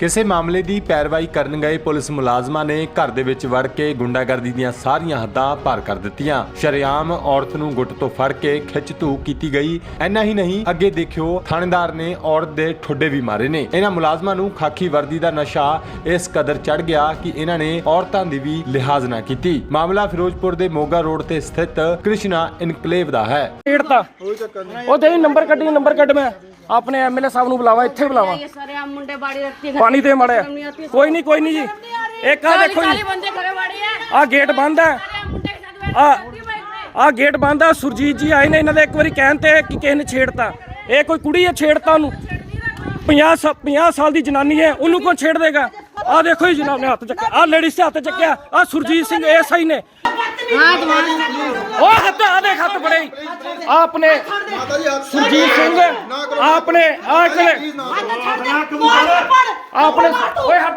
ਕਿਸੇ ਮਾਮਲੇ ਦੀ ਪੈਰਵਾਈ ਕਰਨ ਗਏ ਪੁਲਿਸ ਮੁਲਾਜ਼ਮਾਂ ਨੇ ਘਰ ਦੇ ਵਿੱਚ ਵੜ ਕੇ ਗੁੰਡਾਗਰਦੀ ਦੀਆਂ ਸਾਰੀਆਂ ਹੱਦਾਂ ਪਾਰ ਕਰ ਦਿੱਤੀਆਂ। ਸ਼ਰੇਆਮ ਔਰਤ ਨੂੰ ਗੁੱਟ ਤੋਂ ਫੜ ਕੇ ਖਿੱਚ ਧੂ ਕੀਤੀ ਗਈ। ਐਨਾ ਹੀ ਨਹੀਂ, ਅੱਗੇ ਦੇਖਿਓ, ਥਾਣੇਦਾਰ ਨੇ ਔਰਤ ਦੇ ਠੁੱਡੇ ਵੀ ਮਾਰੇ ਨੇ। ਇਹਨਾਂ ਮੁਲਾਜ਼ਮਾਂ ਨੂੰ ਖਾਕੀ ਵਰਦੀ ਦਾ ਨਸ਼ਾ ਇਸ ਕਦਰ ਚੜ ਗਿਆ ਕਿ ਇਹਨਾਂ ਨੇ ਔਰਤਾਂ ਦੀ ਵੀ ਲਿਹਾਜ਼ ਨਾ ਕੀਤੀ। ਮਾਮਲਾ ਫਿਰੋਜ਼ਪੁਰ ਦੇ ਮੋਗਾ ਰੋਡ ਤੇ ਸਥਿਤ ਕ੍ਰਿਸ਼ਨਾ ਇਨਕਲੇਵ ਦਾ ਹੈ। ਉਹ ਤੇਰੀ ਨੰਬਰ ਕੱਢੀ, ਨੰਬਰ ਕੱਢ ਮੈਂ। ਆਪਣੇ ਐਮਐਲਏ ਸਾਹਿਬ ਨੂੰ ਬੁਲਾਵਾ ਇੱਥੇ ਬੁਲਾਵਾ ये सारे हम मुंडे बाड़ी रखती है ਪਾਣੀ ਦੇ ਮੜਿਆ ਕੋਈ ਨਹੀਂ ਕੋਈ ਨਹੀਂ ਜੀ ਇੱਕ ਆ ਦੇਖੋ ਜੀ बंदे खड़े बाड़ी है ਆ ਗੇਟ ਬੰਦ ਹੈ अरे मुंडे के साथ बैठ ਆ के बाइक में ਆ ਗੇਟ ਬੰਦ ਆ ਸੁਰਜੀਤ ਜੀ ਆਏ ਨੇ ਇਹਨਾਂ ਦੇ ਇੱਕ ਵਾਰੀ ਕਹਿਣ ਤੇ ਕਿ ਕਿਸੇ ਨੇ ਛੇੜਤਾ ਇਹ ਕੋਈ ਕੁੜੀ ਹੈ ਛੇੜਤਾ ਉਹਨੂੰ 50 50 ਸਾਲ ਦੀ ਜਨਾਨੀ ਹੈ ਉਹਨੂੰ ਕੌਣ ਛੇੜ ਦੇਗਾ ਆ ਦੇਖੋ ਜੀ ਜਨਾਬ ਨੇ ਹੱਥ ਚੱਕਿਆ ਆ ਲੇਡੀਜ਼ ਤੇ ਹੱਥ ਚੱਕਿਆ ਆ ਸੁਰਜੀਤ ਸਿੰਘ ਐਸਆਈ ਨੇ ਉਹ ਹੱਥ ਆ ਦੇਖ ਹੱਥ ਬੜੇ। ਆਪਨੇ ਸੁਰਜੀਤ ਸਿੰਘ ਆਪਨੇ ਆ ਕੋਲੇ ਆਪਨੇ ਓਏ ਹੱਥ।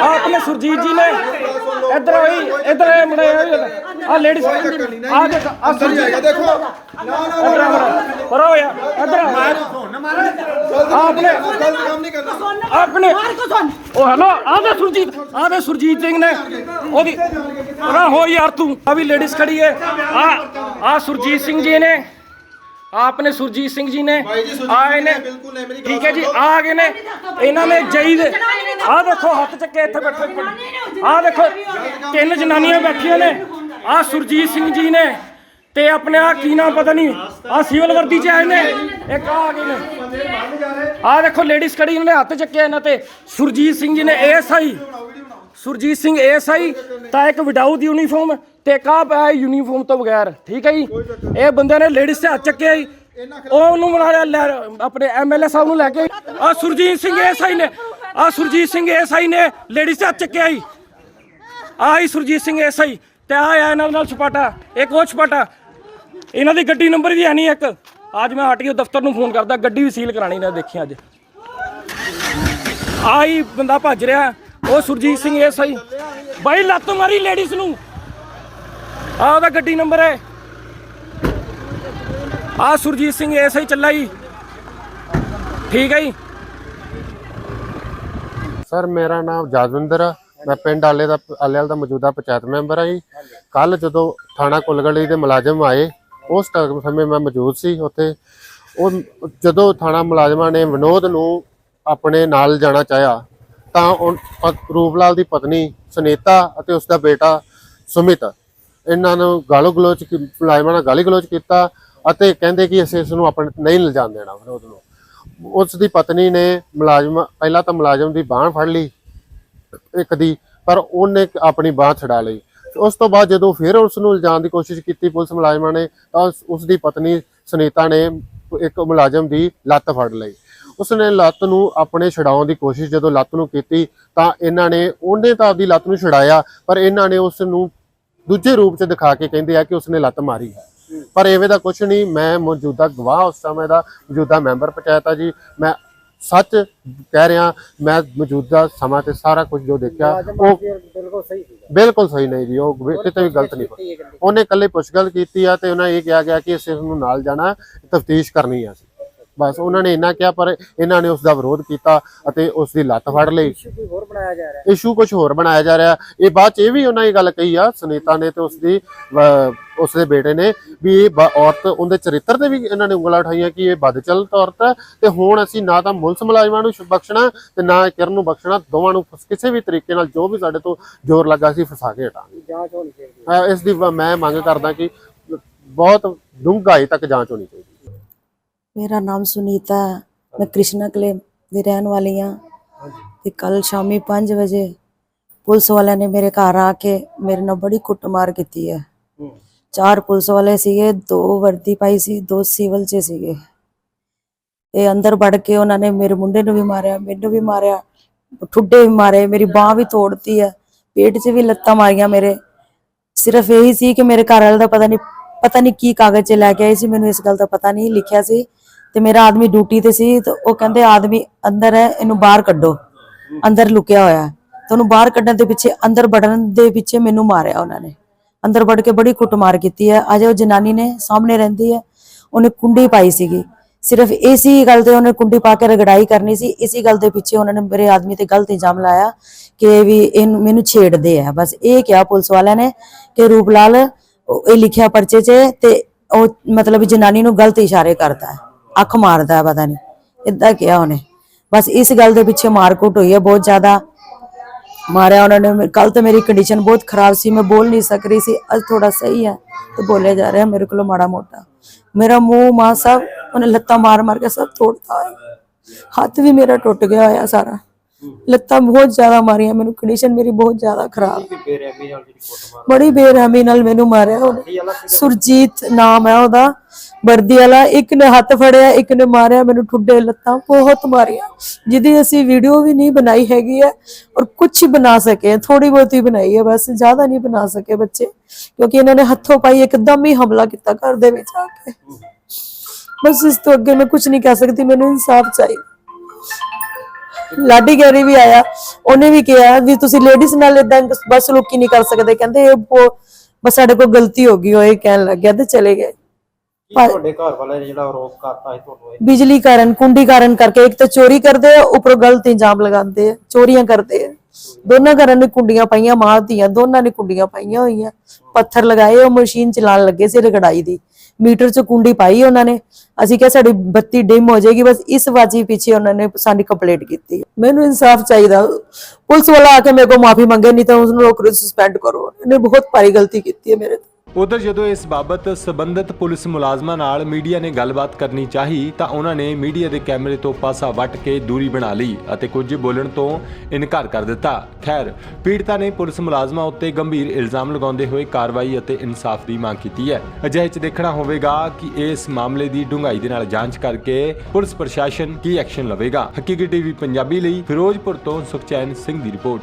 ਆਪਨੇ ਸੁਰਜੀਤ ਜੀ ਨੇ। ਇੱਧਰ ਆਈ ਇੱਧਰ ਇਹ ਮੜੇ ਆ ਲੇਡੀਜ਼ ਆ ਦੇਖ ਆ ਸੁਰਜੀਤ। ਦੇਖੋ। ਆ ਮੜਾ ਪਰ ਹੋ ਯਾਰ ਇੱਧਰ ਗਲਤ ਕੰਮ ਨਹੀਂ ਕਰਨਾ। ਆਪਣੇ। ਉਹ ਹੈਲੋ ਆ ਦੇ ਸੁਰਜੀਤ ਸਿੰਘ ਨੇ। ਉਹਦੀ ਰਾ ਹੋ ਯਾਰ ਤੂੰ। ਆ ਵੀ ਲੇਡੀਜ਼ ਖੜੀ ਹੈ ਆ ਆ ਸੁਰਜੀਤ ਸਿੰਘ ਜੀ ਨੇ। ਆਪਨੇ ਸੁਰਜੀਤ ਸਿੰਘ ਜੀ ਨੇ। ਭਾਈ ਜੀ, ਸੁਰਜੀਤ ਆਏ ਨੇ ਠੀਕ ਹੈ ਜੀ ਆ ਗਏ ਨੇ। ਇਹਨਾਂ ਨੇ ਜਈ ਦੇ ਆ ਦੇਖੋ ਹੱਥ ਚੱਕੇ ਇੱਥੇ ਬੈਠੇ ਆ ਦੇਖੋ ਤਿੰਨ ਜਨਾਨੀਆਂ ਬੈਠੀਆਂ ਨੇ। ਆ ਸੁਰਜੀਤ ਸਿੰਘ ਜੀ ਨੇ। ਤੇ ਆਪਣੇ ਆ ਕੀ ਨਾਮ ਪਤਾ ਨਹੀਂ? ਆ ਸਿਵਲ ਵਰਦੀ ਚ ਆਏ ਨੇ। ਇੱਕ ਆ ਆ ਗਏ ਨੇ। ਆ ਦੇਖੋ ਲੇਡੀਜ਼ ਖੜੀ ਇਹਨਾਂ ਨੇ, ਹੱਥ ਚੱਕਿਆ ਇਹਨਾਂ ਤੇ। ਸੁਰਜੀਤ ਸਿੰਘ ਜੀ ਨੇ ਐਸਆਈ ਸੁਰਜੀਤ ਸਿੰਘ ਐਸਆਈ ਤਾਂ ਇੱਕ ਵਿਡਾਊਟ ਯੂਨੀਫਾਰਮ ਤੇ ਇੱਕ ਆ ਪਿਆ ਯੂਨੀਫਾਰਮ ਤੋਂ ਬਗੈਰ। ਠੀਕ ਹੈ ਜੀ? ਇਹ ਬੰਦੇ ਨੇ ਲੇਡੀਜ਼ ਤੇ ਹੱਥ ਚੱਕਿਆ ਜੀ। ਉਹ ਉਹਨੂੰ ਬਣਾ ਲਿਆ, ਲੈ, ਆਪਣੇ ਐਮਐਲਏ ਸਾਹਿਬ ਨੂੰ ਲੈ ਕੇ। ਆ ਸੁਰਜੀਤ ਸਿੰਘ ਐਸਆਈ ਨੇ। ਆ ਸੁਰਜੀਤ ਸਿੰਘ ਐਸਆਈ ਨੇ ਲੇਡੀਜ਼ ਤੇ ਹੱਥ ਚੱਕਿਆ ਜੀ। ਆਈ ਸੁਰਜੀਤ ਸਿੰਘ ਐਸਆਈ ਤੇ ਆ ਇਹਨਾਂ ਨਾਲ ਛਪਾਟਾ। ਇੱਕ ਉਹ ਛਪਾਟਾ। ਇਹਨਾਂ ਦੀ ਗੱਡੀ ਨੰਬਰ ਵੀ ਹੈ ਨਹੀਂ ਇੱਕ। ਅੱਜ ਮੈਂ ਆਰਟੀਓ ਦਫ਼ਤਰ ਨੂੰ ਫੋਨ ਕਰਦਾ, ਗੱਡੀ ਵੀ ਸੀਲ ਕਰਾਣੀ ਨੇ ਦੇਖੀ ਅੱਜ। ਆਹੀ ਬੰਦਾ ਭੱਜ ਰਿਹਾ, ਉਹ ਸੁਰਜੀਤ ਸਿੰਘ ਐਸਆਈ ਬਾਈ, ਲੱਤ ਮਾਰੀ ਲੇਡੀਜ਼ ਨੂੰ। ਆ ਉਹਦਾ ਗੱਡੀ ਨੰਬਰ ਹੈ। ਆ ਸੁਰਜੀਤ ਸਿੰਘ ਐਸਆਈ ਚੱਲਾ ਜੀ। ਠੀਕ ਹੈ ਜੀ। ਸਰ, ਮੇਰਾ ਨਾਮ ਜਾਦਵਿੰਦਰ ਆ। ਮੈਂ ਪਿੰਡ ਆਲੇ ਦਾ ਆਲੇਵਾਲ ਦਾ ਮੌਜੂਦਾ ਪੰਚਾਇਤ ਮੈਂਬਰ ਆ ਜੀ। ਕੱਲ ਜਦੋਂ ਥਾਣਾ ਕੁਲਗੜੀ ਦੇ ਮੁਲਾਜ਼ਮ ਆਏ ਉਸ ਟਾਈਮ ਸਮੇਂ ਮੈਂ ਮੌਜੂਦ ਸੀ ਉੱਥੇ। ਉਹ ਜਦੋਂ ਥਾਣਾ ਮੁਲਾਜ਼ਮਾਂ ਨੇ ਵਿਨੋਦ ਨੂੰ ਆਪਣੇ ਨਾਲ ਜਾਣਾ ਚਾਹਿਆ, ਤਾਂ ਉਹ ਪ- ਰੂਪਲਾਲ ਦੀ ਪਤਨੀ ਸੁਨੀਤਾ ਅਤੇ ਉਸ ਦਾ ਬੇਟਾ ਸੁਮਿਤ ਇਹਨਾਂ ਨੂੰ ਗਾਲੋ ਗਲੋਚ ਮੁਲਾਜ਼ਮਾਂ ਨਾਲ ਗਾਲੀ ਗਲੋਚ ਕੀਤਾ ਅਤੇ ਕਹਿੰਦੇ ਕਿ ਅਸੀਂ ਇਸ ਨੂੰ ਆਪਣੇ, ਨਹੀਂ ਲਿਜਾਣ ਦੇਣਾ ਵਿਨੋਦ ਨੂੰ। ਉਸ ਦੀ ਪਤਨੀ ਨੇ ਮੁਲਾਜ਼ਮ, ਪਹਿਲਾਂ ਤਾਂ ਮੁਲਾਜ਼ਮ ਦੀ ਬਾਹ ਫੜ ਲਈ ਇੱਕ ਦੀ, ਪਰ ਉਹਨੇ ਆਪਣੀ ਬਾਹ ਛਡਾ ਲਈ। ਉਸ ਤੋਂ ਬਾਅਦ ਜਦੋਂ ਫਿਰ ਉਸ ਨੂੰ ਲਿਜਾਣ ਦੀ ਕੋਸ਼ਿਸ਼ ਕੀਤੀ ਪੁਲਿਸ ਮੁਲਾਜ਼ਮਾਂ ਨੇ, ਤਾਂ ਉਸ- ਉਸ ਦੀ ਪਤਨੀ ਸੁਨੀਤਾ ਨੇ ਇੱਕ ਮੁਲਾਜ਼ਮ ਦੀ ਲੱਤ ਫੜ ਲਈ। ਉਸਨੇ ਲੱਤ ਨੂੰ ਆਪਣੇ ਛਡਾਉਣ ਦੀ ਕੋਸ਼ਿਸ਼ ਜਦੋਂ ਲੱਤ ਨੂੰ ਕੀਤੀ, ਤਾਂ ਇਹਨਾਂ ਨੇ ਉਹਨੇ ਤਾਂ ਆਪਦੀ ਲੱਤ ਨੂੰ ਛਡਾਇਆ, ਪਰ ਇਹਨਾਂ ਨੇ ਉਸ ਨੂੰ ਦੂਜੇ ਰੂਪ 'ਚ ਦਿਖਾ ਕੇ ਕਹਿੰਦੇ ਆ ਕਿ ਉਸਨੇ ਲੱਤ ਮਾਰੀ ਹੈ। ਪਰ ਐਵੇਂ ਦਾ ਕੁਝ ਨਹੀਂ, ਮੈਂ ਮੌਜੂਦਾ ਗਵਾਹ ਉਸ ਸਮੇਂ ਦਾ, ਮੌਜੂਦਾ ਮੈਂਬਰ ਪੰਚਾਇਤ ਆ ਜੀ, ਮੈਂ ਸੱਚ ਕਹਿ ਰਿਹਾ ਮੈਂ ਮੌਜੂਦਾ ਸਮਾਂ ਤੇ ਸਾਰਾ ਕੁਝ ਜੋ ਦੇਖਿਆ ਉਹ ਬਿਲਕੁਲ ਸਹੀ ਬਿਲਕੁਲ ਸਹੀ ਨਹੀਂ ਜੀ ਉਹ ਕਿਤੇ ਵੀ ਗਲਤ ਨਹੀਂ। ਉਹਨੇ ਇਕੱਲੇ ਪੁੱਛਗਲ ਕੀਤੀ ਆ ਤੇ ਉਹਨਾਂ ਇਹ ਕਿਹਾ ਗਿਆ ਕਿ ਅਸੀਂ ਉਸ ਨੂੰ ਨਾਲ ਜਾਣਾ ਤਫਤੀਸ਼ ਕਰਨੀ ਆ ਬਸ ਉਹਨਾਂ ਨੇ ਇੰਨਾ ਕਿਹਾ ਪਰ ਇਹਨਾਂ ਨੇ ਉਸ ਦਾ ਵਿਰੋਧ ਕੀਤਾ ਅਤੇ ਉਸ ਦੀ ਲੱਤ ਫੜ ਲਈ। ਹੋਰ ਬਣਾਇਆ ਜਾ ਰਿਹਾ ਇਸ਼ੂ ਕੁਝ ਹੋਰ ਬਣਾਇਆ ਜਾ ਰਿਹਾ। ਇਹ ਬਾਅਦ ਚ ਇਹ ਵੀ ਉਹਨਾਂ ਇਹ ਗੱਲ ਕਹੀ ਆ ਸੁਨੀਤਾ ਨੇ ਤੇ ਉਸ ਦੀ ਉਸ ਦੇ ਬੇਟੇ ਨੇ ਵੀ ਇਹ ਔਰਤ ਉਹਦੇ ਚਰਿੱਤਰ ਤੇ ਵੀ ਇਹਨਾਂ ਨੇ ਉਂਗਲਾਂ ਉਠਾਈਆਂ ਕਿ ਇਹ ਬਦਚਲਤ ਔਰਤ ਹੈ ਤੇ ਹੁਣ ਅਸੀਂ ਨਾ ਤਾਂ ਮੁਲਸ ਮੁਲਾਜ਼ਮਾਂ ਨੂੰ ਬਖਸ਼ਣਾ ਤੇ ਨਾ ਕਿਰਨ ਨੂੰ ਬਖਸ਼ਣਾ ਦੋਵਾਂ ਨੂੰ ਕਿਸੇ ਵੀ ਤਰੀਕੇ ਨਾਲ ਜੋ ਵੀ ਸਾਡੇ ਤੋਂ ਜ਼ੋਰ ਲੱਗਾ ਸੀ ਫਸਾ ਕੇ ਹਟਾਂਗੇ। ਜਾਂਚ ਹੋਣੀ ਚਾਹੀਦੀ ਅਹ ਇਸ ਦੀ ਮੈਂ ਮੰਗ ਕਰਦਾ ਕਿ ਬਹੁਤ ਡੂੰਘਾਈ ਤੱਕ ਜਾਂਚ ਹੋਣੀ ਚਾਹੀਦੀ ਮੇਰਾ ਨਾਮ ਸੁਨੀਤਾ ਹੈ। ਮੈਂ ਕ੍ਰਿਸ਼ਨਾ ਕਲੇ ਦੀ ਰਹਿਣ ਵਾਲੀ ਹਾਂ। ਤੇ ਕੱਲ ਸ਼ਾਮੀ 5 ਵਜੇ ਪੁਲਿਸ ਵਾਲਿਆਂ ਨੇ ਮੇਰੇ ਘਰ ਆ ਕੇ ਮੇਰੇ ਨਾਲ ਬੜੀ ਕੁੱਟਮਾਰ ਕੀਤੀ ਹੈ। ਚਾਰ ਪੁਲਿਸ ਵਾਲੇ ਸੀਗੇ ਦੋ ਵਰਦੀ ਪਾਈ ਸੀ ਦੋ ਸਿਵਲ 'ਚ ਸੀਗੇ। ਤੇ ਅੰਦਰ ਵੜ ਕੇ ਉਹਨਾਂ ਨੇ ਮੇਰੇ ਮੁੰਡੇ ਨੂੰ ਵੀ ਮਾਰਿਆ ਮੈਨੂੰ ਵੀ ਮਾਰਿਆ ਠੁੱਡੇ ਵੀ ਮਾਰੇ ਮੇਰੀ ਬਾਹ ਵੀ ਤੋੜਤੀ ਹੈ ਪੇਟ 'ਚ ਵੀ ਲੱਤਾਂ ਮਾਰੀਆਂ ਮੇਰੇ। ਸਿਰਫ ਇਹੀ ਸੀ ਕਿ ਮੇਰੇ ਘਰ ਵਾਲੇ ਦਾ ਪਤਾ ਨਹੀਂ ਪਤਾ ਨਹੀਂ ਕੀ ਕਾਗਜ਼ 'ਚ ਲੈ ਕੇ ਆਏ ਸੀ ਮੈਨੂੰ ਇਸ ਗੱਲ ਦਾ ਪਤਾ ਨਹੀਂ ਲਿਖਿਆ ਸੀ। ਤੇ ਮੇਰਾ ਆਦਮੀ ਡਿਊਟੀ ਤੇ ਸੀ ਤੇ ਉਹ ਕਹਿੰਦੇ ਆਦਮੀ ਅੰਦਰ ਹੈ ਇਹਨੂੰ ਬਾਹਰ ਕੱਢੋ। ਅੰਦਰ ਲੁਕਿਆ ਹੋਇਆ ਹੈ। ਤੇ ਉਹਨੂੰ ਬਾਹਰ ਕੱਢਣ ਦੇ ਪਿੱਛੇ, ਅੰਦਰ ਵੜਨ ਦੇ ਪਿੱਛੇ ਮੈਨੂੰ ਮਾਰਿਆ ਉਹਨਾਂ ਨੇ। ਅੰਦਰ ਵੜ ਕੇ ਬੜੀ ਕੁੱਟਮਾਰ ਕੀਤੀ ਹੈ। ਅਜੇ ਉਹ ਜਨਾਨੀ ਨੇ ਸਾਹਮਣੇ ਰਹਿੰਦੀ ਹੈ। ਉਹਨੇ ਕੁੰਡੀ ਪਾਈ ਸੀਗੀ। ਸਿਰਫ ਇਸੀ ਗੱਲ ਤੇ ਉਹਨੇ ਕੁੰਡੀ ਪਾ ਕੇ ਰਗੜਾਈ ਕਰਨੀ ਸੀ। ਇਸੀ ਗੱਲ ਦੇ ਪਿੱਛੇ ਉਹਨਾਂ ਨੇ ਮੇਰੇ ਆਦਮੀ ਤੇ ਗਲਤ ਇਲਜ਼ਾਮ ਲਾਇਆ ਕਿ ਵੀ ਇਹ ਮੈਨੂੰ ਛੇੜਦੇ ਆ। ਬਸ ਇਹ ਕਿਹਾ ਪੁਲਿਸ ਵਾਲਿਆਂ ਨੇ ਕਿ ਰੂਪ ਲਾਲ ਇਹ ਲਿਖਿਆ ਪਰਚੇ 'ਚ ਤੇ ਉਹ ਮਤਲਬ ਜਨਾਨੀ ਨੂੰ ਗਲਤ ਇਸ਼ਾਰੇ ਕਰਦਾ ਹੈ। ਅੱਖ ਮਾਰਦਾ ਪਤਾ ਨਹੀਂ। ਇਦਾਂ ਕਿਹਾ ਉਹਨੇ। ਬਸ ਇਸ ਗੱਲ ਦੇ ਪਿੱਛੇ ਮਾਰਕੁੱਟ ਹੋਈ ਹੈ, ਬਹੁਤ ਜ਼ਿਆਦਾ ਮਾਰਿਆ ਉਹਨਾਂ ਨੇ। ਕੱਲ ਤਾਂ ਮੇਰੀ ਕੰਡੀਸ਼ਨ ਬਹੁਤ ਖਰਾਬ ਸੀ, ਮੈਂ ਬੋਲ ਨਹੀਂ ਸਕ ਰਹੀ ਸੀ। ਅੱਜ ਥੋੜਾ ਸਹੀ ਹੈ, ਤੇ ਬੋਲਿਆ ਜਾ ਰਿਹਾ ਮੇਰੇ ਕੋਲ ਮਾੜਾ ਮੋਟਾ। ਮੇਰਾ ਮੂੰਹ, ਮਾਂ ਸਭ, ਉਹਨੇ ਲੱਤਾਂ ਮਾਰ ਮਾਰ ਕੇ ਸਭ ਤੋੜਤਾ ਹੈ ਹੱਥ ਵੀ ਮੇਰਾ ਟੁੱਟ ਗਿਆ ਹੋਇਆ ਸਾਰਾ। ਲੱਤਾਂ ਬਹੁਤ ਜ਼ਿਆਦਾ ਮਾਰੀਆਂ ਮੈਨੂੰ ਕੰਡੀਸ਼ਨ ਮੇਰੀ ਬਹੁਤ ਜ਼ਿਆਦਾ ਖਰਾਬ। ਬੜੀ ਬੇਰਹਿਮੀ ਨਾਲ ਮੈਨੂੰ ਮਾਰਿਆ ਉਹਨੇ। ਸੁਰਜੀਤ ਨਾਮ ਹੈ ਉਹਦਾ ਵਰਦੀ ਵਾਲਾ। ਇੱਕ ਨੇ ਹੱਥ ਫੜਿਆ ਇੱਕ ਨੇ ਮਾਰਿਆ ਮੈਨੂੰ ਠੁੱਡੇ ਲੱਤਾਂ ਬਹੁਤ ਮਾਰੀਆਂ। ਜਿਹਦੀ ਅਸੀਂ ਵੀਡੀਓ ਵੀ ਨਹੀਂ ਬਣਾਈ ਹੈਗੀ ਹੈ ਔਰ ਕੁਝ ਬਣਾ ਸਕੇ ਥੋੜੀ ਬਹੁਤੀ ਬਣਾਈ ਹੈ ਬਸ ਜ਼ਿਆਦਾ ਨਹੀਂ ਬਣਾ ਸਕੇ ਬੱਚੇ ਕਿਉਂਕਿ ਇਹਨਾਂ ਨੇ ਹੱਥੋਂ ਪਾਈ ਇੱਕਦਮ ਹੀ ਹਮਲਾ ਕੀਤਾ ਘਰ ਦੇ ਵਿੱਚ ਆ ਕੇ। ਬਸ ਇਸ ਤੋਂ ਅੱਗੇ ਮੈਂ ਕੁਝ ਨਹੀਂ ਕਹਿ ਸਕਦੀ ਮੈਨੂੰ ਇਨਸਾਫ ਚਾਹੀਦਾ। ਲਾਡੀ ਗੈਰੀ ਵੀ ਆਇਆ ਉਹਨੇ ਵੀ ਕਿਹਾ ਵੀ ਤੁਸੀਂ ਲੇਡੀਜ਼ ਨਾਲ ਇਦਾਂ ਬਸ ਲੋਕੀ ਨਹੀਂ ਕਰ ਸਕਦੇ ਕਹਿੰਦੇ ਇਹ ਬਸ ਸਾਡੇ ਕੋਲ ਗਲਤੀ ਹੋ ਗਈ ਉਹ ਇਹ ਕਹਿਣ ਲੱਗ ਗਿਆ ਤੇ ਚਲੇ ਗਏ। ਤੁਹਾਡੇ ਘਰ ਵਾਲੇ ਨੇ ਜਿਹੜਾ ਆਰੋਪ ਕਰਤਾ ਹੈ ਤੁਹਾਨੂੰ ਇਹ? ਬਿਜਲੀ ਕਾਰਨ ਕੁੰਡੀ ਕਾਰਨ ਕਰਕੇ ਇੱਕ ਤਾਂ ਚੋਰੀ ਕਰਦੇ ਆ ਉੱਪਰੋਂ ਗਲਤ ਇਲਜ਼ਾਮ ਲਗਾਉਂਦੇ ਆ ਚੋਰੀਆਂ ਕਰਦੇ ਆ। ਦੋਨਾਂ ਘਰਾਂ ਨੇ ਕੁੰਡੀਆਂ ਪਾਈਆਂ, ਮਾਂ ਦੀਆਂ ਦੋਨਾਂ ਨੇ ਕੁੰਡੀਆਂ ਪਾਈਆਂ ਹੋਈਆਂ। ਪੱਥਰ ਲਗਾਏ, ਉਹ ਮਸ਼ੀਨ ਚਲਾਉਣ ਲੱਗੇ ਸੀ ਰਗੜਾਈ ਦੀ। ਮੀਟਰ 'ਚ ਕੁੰਡੀ ਪਾਈ ਉਹਨਾਂ ਨੇ। ਅਸੀਂ ਕਿਹਾ, ਸਾਡੀ ਬੱਤੀ ਡਿਮ ਹੋ ਜਾਏਗੀ, ਬਸ ਇਸ ਵਾਜੀ ਪਿੱਛੇ ਉਹਨਾਂ ਨੇ ਸਾਡੀ ਕੰਪਲੇਂਟ ਕੀਤੀ ਮੈਨੂੰ ਇਨਸਾਫ ਚਾਹੀਦਾ। ਪੁਲਿਸ ਵਾਲਾ ਆ ਕੇ ਮੇਰੇ ਕੋਲ ਮਾਫੀ ਮੰਗੇ, ਨਹੀਂ ਤਾਂ ਉਸ ਨੂੰ ਨੌਕਰੀ ਸਸਪੈਂਡ ਕਰੋ। ਇਹਨੇ ਬਹੁਤ ਭਾਰੀ ਗਲਤੀ ਕੀਤੀ ਹੈ ਮੇਰੇ ਉਧਰ ਜਦੋਂ ਇਸ ਬਾਬਤ ਸਬੰਧਤ ਪੁਲਿਸ ਮੁਲਾਜ਼ਮਾਂ ਨਾਲ ਮੀਡੀਆ ਨੇ ਗੱਲਬਾਤ ਕਰਨੀ ਚਾਹੀ, ਤਾਂ ਉਹਨਾਂ ਨੇ ਮੀਡੀਆ ਦੇ ਕੈਮਰੇ ਤੋਂ ਪਾਸਾ ਵੱਟ ਕੇ ਦੂਰੀ ਬਣਾ ਲਈ ਅਤੇ ਕੁਝ ਬੋਲਣ ਤੋਂ ਇਨਕਾਰ ਕਰ ਦਿੱਤਾ। ਖੈਰ, ਪੀੜਤਾ ਨੇ ਪੁਲਿਸ ਮੁਲਾਜ਼ਮਾਂ ਉੱਤੇ ਗੰਭੀਰ ਇਲਜ਼ਾਮ ਲਗਾਉਂਦੇ ਹੋਏ ਕਾਰਵਾਈ ਅਤੇ ਇਨਸਾਫ ਦੀ ਮੰਗ ਕੀਤੀ ਹੈ। ਅਜਿਹੇ 'ਚ ਦੇਖਣਾ ਹੋਵੇਗਾ ਕਿ ਇਸ ਮਾਮਲੇ ਦੀ ਡੂੰਘਾਈ ਦੇ ਨਾਲ ਜਾਂਚ ਕਰਕੇ ਪੁਲਿਸ ਪ੍ਰਸ਼ਾਸਨ ਕੀ ਐਕਸ਼ਨ ਲਵੇਗਾ। ਹਕੀਕੀ ਟੀਵੀ ਪੰਜਾਬੀ ਲਈ ਫਿਰੋਜ਼ਪੁਰ ਤੋਂ ਸੁਖਚੈਨ ਸਿੰਘ ਦੀ ਰਿਪੋਰਟ।